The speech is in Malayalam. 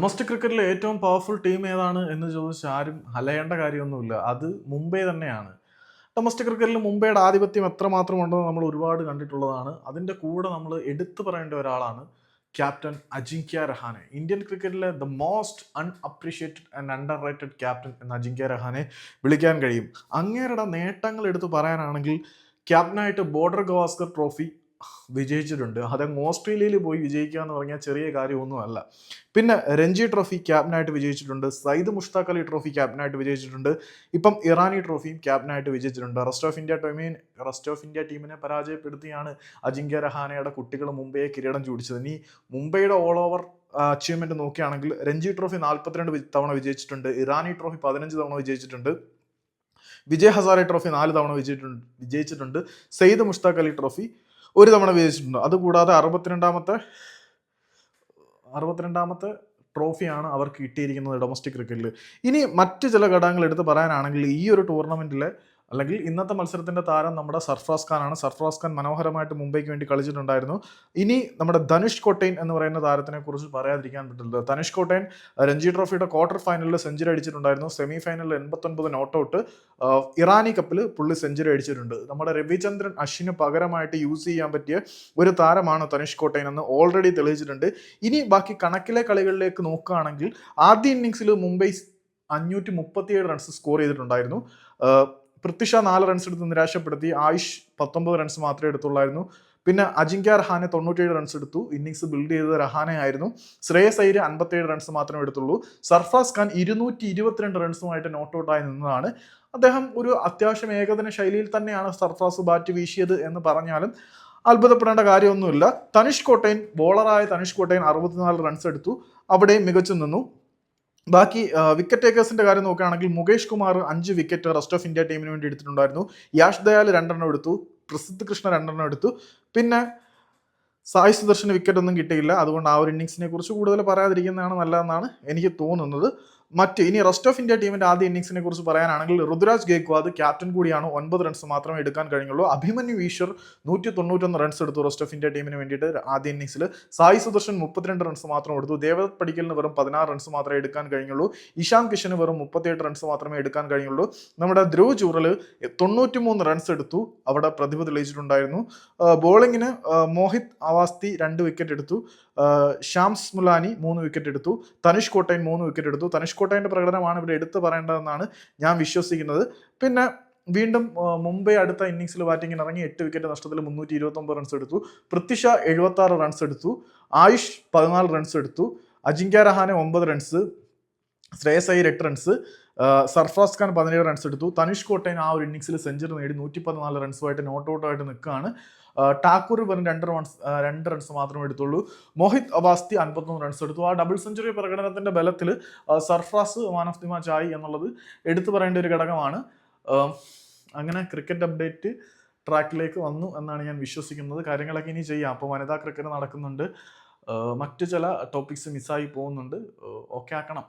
ഡൊമസ്റ്റിക് ക്രിക്കറ്റിലെ ഏറ്റവും പവർഫുൾ ടീം ഏതാണ് എന്ന് ചോദിച്ചാൽ ആരും അലയേണ്ട കാര്യമൊന്നുമില്ല. അത് മുംബൈ തന്നെയാണ്. ഡൊമസ്റ്റിക് ക്രിക്കറ്റിൽ മുംബൈയുടെ ആധിപത്യം എത്രമാത്രം ഉണ്ടെന്ന് നമ്മൾ ഒരുപാട് കണ്ടിട്ടുള്ളതാണ്. അതിന്റെ കൂടെ നമ്മൾ എടുത്തു പറയേണ്ട ഒരാളാണ് ക്യാപ്റ്റൻ അജിങ്ക്യ രഹാനെ. ഇന്ത്യൻ ക്രിക്കറ്റിലെ the most unappreciated and underrated captain എന്ന അജിങ്ക്യ രഹാനെ വിളിക്കാൻ കഴിയും. അങ്ങേരുടെ നേട്ടങ്ങൾ എടുത്തു പറയാനാണെങ്കിൽ ക്യാപ്റ്റനായിട്ട് ബോർഡർ ഗവാസ്കർ ട്രോഫി വിജയിച്ചിട്ടുണ്ട്. അതങ്ങ് ഓസ്ട്രേലിയയിൽ പോയി വിജയിക്കുക എന്ന് പറഞ്ഞാൽ ചെറിയ കാര്യമൊന്നുമല്ല. പിന്നെ രഞ്ജി ട്രോഫി ക്യാപ്റ്റനായിട്ട് വിജയിച്ചിട്ടുണ്ട്. സയ്യിദ് മുഷ്താഖ് അലി ട്രോഫി ക്യാപ്റ്റനായിട്ട് വിജയിച്ചിട്ടുണ്ട്. ഇപ്പം ഇറാനി ട്രോഫിയും ക്യാപ്റ്റനായിട്ട് വിജയിച്ചിട്ടുണ്ട്. റെസ്റ്റ് ഓഫ് ഇന്ത്യ ടീമിൻ റെസ്റ്റ് ഓഫ് ഇന്ത്യ ടീമിനെ പരാജയപ്പെടുത്തിയാണ് അജിങ്ക്യ രഹാനയുടെ കുട്ടികൾ മുംബൈയെ കിരീടം ചൂടിച്ചത്. ഇനി മുംബൈയുടെ ഓൾ ഓവർ അച്ചീവ്മെന്റ് നോക്കുകയാണെങ്കിൽ രഞ്ജി ട്രോഫി നാൽപ്പത്തിരണ്ട് തവണ വിജയിച്ചിട്ടുണ്ട്. ഇറാനി ട്രോഫി പതിനഞ്ച് തവണ വിജയിച്ചിട്ടുണ്ട്. വിജയ് ഹസാരെ ട്രോഫി നാല് തവണ വിജയിച്ചിട്ടുണ്ട് വിജയിച്ചിട്ടുണ്ട്. സെയ്ദ് മുഷ്താഖ് അലി ട്രോഫി ഒരു തവണ വിജയിച്ചിട്ടുണ്ട്. അതുകൂടാതെ അറുപത്തിരണ്ടാമത്തെ അറുപത്തിരണ്ടാമത്തെ ട്രോഫിയാണ് അവർക്ക് കിട്ടിയിരിക്കുന്നത് ഡൊമസ്റ്റിക് ക്രിക്കറ്റിൽ ഇനി മറ്റ് ചില ഘടകങ്ങൾ എടുത്ത് പറയാനാണെങ്കിൽ ഈ ഒരു ടൂർണമെന്റിലെ അല്ലെങ്കിൽ ഇന്നത്തെ മത്സരത്തിന്റെ താരം നമ്മുടെ സർഫ്രാസ് ഖാൻ ആണ് സർഫ്രാസ് ഖാൻ മനോഹരമായിട്ട് മുംബൈക്ക് വേണ്ടി കളിച്ചിട്ടുണ്ടായിരുന്നു. ഇനി നമ്മുടെ ധനുഷ് കോട്ടൈൻ എന്ന് പറയുന്ന താരത്തിനെ കുറിച്ച് പറയാതിരിക്കാൻ പറ്റില്ല. ധനുഷ് കോട്ടൈൻ രഞ്ജി ട്രോഫിയുടെ ക്വാർട്ടർ ഫൈനലിൽ സെഞ്ചുറി അടിച്ചിട്ടുണ്ടായിരുന്നു. സെമി ഫൈനലിൽ എൺപത്തൊൻപത് നോട്ട് ഔട്ട്. ഇറാനി കപ്പിൽ പുള്ളി സെഞ്ചുറി അടിച്ചിട്ടുണ്ട്. നമ്മുടെ രവിചന്ദ്രൻ അശ്വിന് പകരമായിട്ട് യൂസ് ചെയ്യാൻ പറ്റിയ ഒരു താരമാണ് ധനുഷ് കോട്ടൈൻ എന്ന് ഓൾറെഡി തെളിയിച്ചിട്ടുണ്ട്. ഇനി ബാക്കി കണക്കിലെ കളികളിലേക്ക് നോക്കുകയാണെങ്കിൽ ആദ്യ ഇന്നിങ്സിൽ മുംബൈ അഞ്ഞൂറ്റി മുപ്പത്തിയേഴ് റൺസ് സ്കോർ ചെയ്തിട്ടുണ്ടായിരുന്നു. പൃഥ്വിഷ നാല് റൺസ് എടുത്ത് നിരാശപ്പെടുത്തി. ആയുഷ് പത്തൊമ്പത് റൺസ് മാത്രമേ എടുത്തുള്ളായിരുന്നു. പിന്നെ അജിങ്ക്യ റഹാനെ തൊണ്ണൂറ്റേഴ് റൺസ് എടുത്തു. ഇന്നിങ്സ് ബിൽഡ് ചെയ്തത് റഹാനെ ആയിരുന്നു. ശ്രേയസ് അയ്യർ അൻപത്തേഴ് റൺസ് മാത്രമേ എടുത്തുള്ളൂ. സർഫാസ് ഖാൻ ഇരുന്നൂറ്റി ഇരുപത്തിരണ്ട് റൺസുമായിട്ട് നോട്ട് ഔട്ടായി നിന്നതാണ്. അദ്ദേഹം ഒരു അത്യാവശ്യം ഏകദിന ശൈലിയിൽ തന്നെയാണ് സർഫാസ് ബാറ്റ് വീശിയത് എന്ന് പറഞ്ഞാലും അത്ഭുതപ്പെടേണ്ട കാര്യമൊന്നുമില്ല. തനിഷ് കോട്ടയൻ ബോളറായ തനിഷ് കോട്ടയൻ അറുപത്തിനാല് റൺസ് എടുത്തു. അവിടെയും മികച്ചു നിന്നു. ബാക്കി വിക്കറ്റ് ടേക്കേഴ്സിന്റെ കാര്യം നോക്കുകയാണെങ്കിൽ മുകേഷ് കുമാർ അഞ്ച് വിക്കറ്റ് റെസ്റ്റ് ഓഫ് ഇന്ത്യ ടീമിന് വേണ്ടി എടുത്തിട്ടുണ്ടായിരുന്നു. യാഷ് ദയാൽ രണ്ടെണ്ണം എടുത്തു. പ്രസിദ്ധ് കൃഷ്ണ രണ്ടെണ്ണം എടുത്തു. പിന്നെ സായി സുദർശന് വിക്കറ്റ് ഒന്നും കിട്ടിയില്ല. അതുകൊണ്ട് ആ ഒരു ഇന്നിങ്സിനെ കുറിച്ച് കൂടുതൽ പറയാതിരിക്കുന്നതാണ് നല്ലതെന്നാണ് എനിക്ക് തോന്നുന്നത്. മറ്റ് ഇനി റെസ്റ്റ് ഓഫ് ഇന്ത്യ ടീമിന്റെ ആദ്യ ഇന്നിംഗ്സിനെ കുറിച്ച് പറയാനാണെങ്കിൽ ഋതുരാജ് ഗേക്വാദ് ക്യാപ്റ്റൻ കൂടിയാണ് ഒൻപത് റൺസ് മാത്രമേ എടുക്കാൻ കഴിഞ്ഞുള്ളൂ. അഭിമന്യു ഈശ്വർ നൂറ്റി തൊണ്ണൂറ്റൊന്ന് റൺസ് എടുത്തു റെസ്റ്റ് ഓഫ് ഇന്ത്യ ടീമിന് വേണ്ടിയിട്ട് ആദ്യ ഇന്നിംഗ്സിൽ സായി സുദർശൻ മുപ്പത്തിരണ്ട് റൺസ് മാത്രം എടുത്തു. ദേവദത്ത് പടിക്കലിന് വെറും പതിനാറ് റൺസ് മാത്രമേ എടുക്കാൻ കഴിഞ്ഞുള്ളൂ. ഇഷാം കിഷന് വെറും മുപ്പത്തിയെട്ട് റൺസ് മാത്രമേ എടുക്കാൻ കഴിഞ്ഞുള്ളൂ. നമ്മുടെ ധ്രുവ് ചൂറൽ തൊണ്ണൂറ്റി മൂന്ന് റൺസ് എടുത്തു. അവിടെ പ്രതിഭ തെളിയിച്ചിട്ടുണ്ടായിരുന്നു. ബോളിങ്ങിന് മോഹിത് അവാസ്തി രണ്ട് വിക്കറ്റ് എടുത്തു. ഷാംസ് മുലാനി മൂന്ന് വിക്കറ്റ് എടുത്തു. തനുഷ് കോട്ടയൻ മൂന്ന് വിക്കറ്റ് എടുത്തു. തനിഷ് കോട്ടൈന്റെ പ്രകടനമാണ് ഇവിടെ എടുത്തു പറയേണ്ടതെന്നാണ് ഞാൻ വിശ്വസിക്കുന്നത്. പിന്നെ വീണ്ടും മുംബൈ അടുത്ത ഇന്നിങ്സിൽ ബാറ്റിംഗിന് ഇറങ്ങി എട്ട് വിക്കറ്റ് നഷ്ടത്തിൽ മുന്നൂറ്റി ഇരുപത്തൊമ്പത് റൺസ് എടുത്തു. പൃഥ്വിഷ എഴുപത്തി ആറ് റൺസ് എടുത്തു. ആയുഷ് പതിനാല് റൺസ് എടുത്തു. അജിങ്ക്യ രഹാനെ ഒമ്പത് റൺസ് ശ്രേയസ് അയ്യർ എട്ട് റൺസ് സർഫാസ് ഖാൻ പതിനേഴ് റൺസ് എടുത്തു. തനുഷ് കോട്ടയൻ ആ ഒരു ഇന്നിംഗ്സിൽ സെഞ്ചുറി നേടി നൂറ്റി പതിനാല് റൺസുമായിട്ട് നോട്ട് ഔട്ട് ആയിട്ട് നിൽക്കുകയാണ് ടാക്കൂർ വെറും രണ്ട് റൺസ് രണ്ട് റൺസ് മാത്രമേ എടുത്തുള്ളൂ. മോഹിത് അബാസ്തി അൻപത്തൊന്ന് റൺസ് എടുത്തു. ആ ഡബിൾ സെഞ്ചുറി പ്രകടനത്തിന്റെ ബലത്തിൽ Sarfaraz man of the match ആയി എന്നുള്ളത് എടുത്തു പറയേണ്ട ഒരു ഘടകമാണ്. അങ്ങനെ ക്രിക്കറ്റ് അപ്ഡേറ്റ് ട്രാക്കിലേക്ക് വന്നു എന്നാണ് ഞാൻ വിശ്വസിക്കുന്നത്. കാര്യങ്ങളൊക്കെ ഇനി ചെയ്യാം. അപ്പോൾ വനിതാ ക്രിക്കറ്റ് നടക്കുന്നുണ്ട്. മറ്റു ചില ടോപ്പിക്സ് മിസ്സായി പോകുന്നുണ്ട്. ഓക്കെ ആക്കണം.